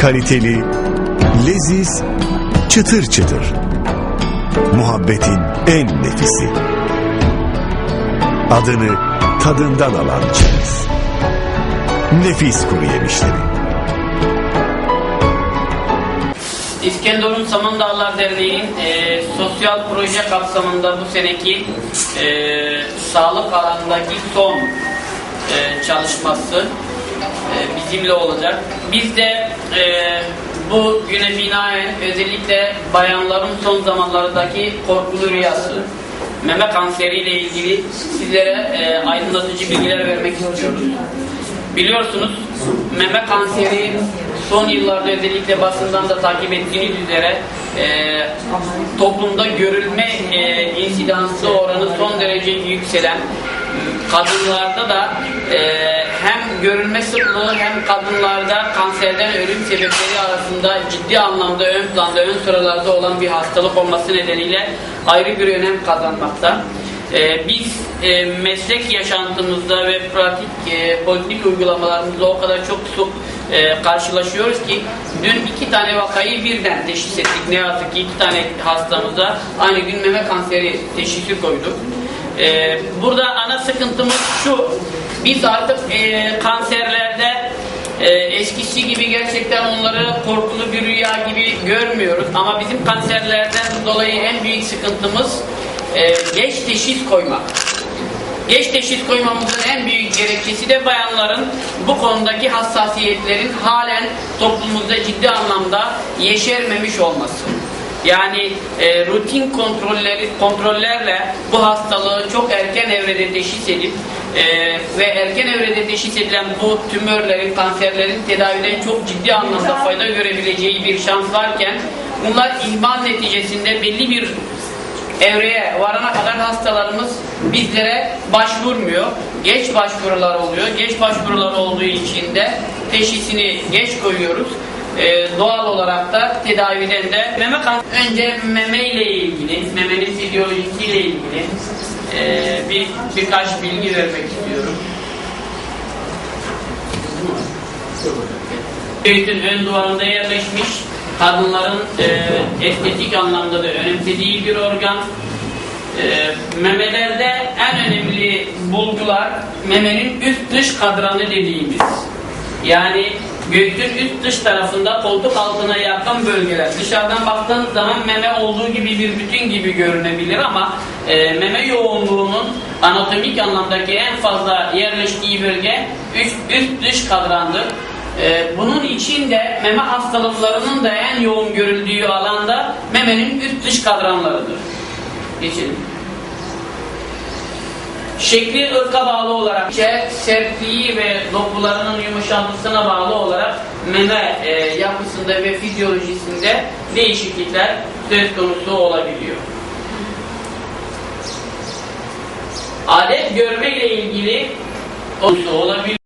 Kaliteli, leziz, çıtır çıtır. Muhabbetin en nefisi. Adını tadından alan çerez. Nefis kuru yemişleri. İskenderun Samandağlar Derneği'nin e, sosyal proje kapsamında bu seneki e, sağlık alanındaki son e, çalışması e, bizimle olacak. Biz de e, bu güne binaen özellikle bayanların son zamanlardaki korkulu rüyası, meme kanseriyle ilgili sizlere e, aydınlatıcı bilgiler vermek istiyoruz. Biliyorsunuz meme kanseri son yıllarda özellikle basından da takip ettiğiniz üzere e, toplumda görülme e, insidansı oranı son derece yükselen kadınlarda da e, hem görülme sıklığı hem kadınlarda kanserden ölüm sebepleri arasında ciddi anlamda ön planda, ön sıralarda olan bir hastalık olması nedeniyle ayrı bir önem kazanmakta. Ee, biz e, meslek yaşantımızda ve pratik e, politik uygulamalarımızda o kadar çok sık e, karşılaşıyoruz ki dün iki tane vakayı birden teşhis ettik. Ne yazık ki iki tane hastamıza aynı gün meme kanseri teşhisi koyduk. Ee, burada ana sıkıntımız şu, biz artık e, kanserlerde e, eskisi gibi gerçekten onları korkulu bir rüya gibi görmüyoruz. Ama bizim kanserlerden dolayı en büyük sıkıntımız e, geç teşhis koymak. Geç teşhis koymamızın en büyük gerekçesi de bayanların bu konudaki hassasiyetlerin halen toplumumuzda ciddi anlamda yeşermemiş olması. Yani e, rutin kontrolleri kontrollerle bu hastalığı çok erken evrede teşhis edip e, ve erken evrede teşhis edilen bu tümörlerin, kanserlerin tedaviden çok ciddi anlamda fayda görebileceği bir şans varken bunlar ihmal neticesinde belli bir evreye varana kadar hastalarımız bizlere başvurmuyor. Geç başvurular oluyor. Geç başvurular olduğu için de teşhisini geç koyuyoruz. Ee, doğal olarak da tedaviden de meme kan önce meme ile ilgili, memenin fizyolojisiyle ilgili ee, bir birkaç bilgi vermek istiyorum. Göğsün ön duvarında yerleşmiş kadınların e, estetik anlamda da önemsediği bir organ. E, memelerde en önemli bulgular memenin üst dış kadranı dediğimiz. Yani göğsün üst dış tarafında koltuk altına yakın bölgeler. Dışarıdan baktığınız zaman meme olduğu gibi bir bütün gibi görünebilir ama e, meme yoğunluğunun anatomik anlamdaki en fazla yerleştiği bölge üst, üst dış kadrandır. Ee, bunun içinde meme hastalıklarının da en yoğun görüldüğü alanda memenin üst dış kadranlarıdır. Geçelim. Şekli ırka bağlı olarak, içe sertliği ve dokularının yumuşantısına bağlı olarak meme e, yapısında ve fizyolojisinde değişiklikler söz konusu olabiliyor. Adet görme ile ilgili olabiliyor.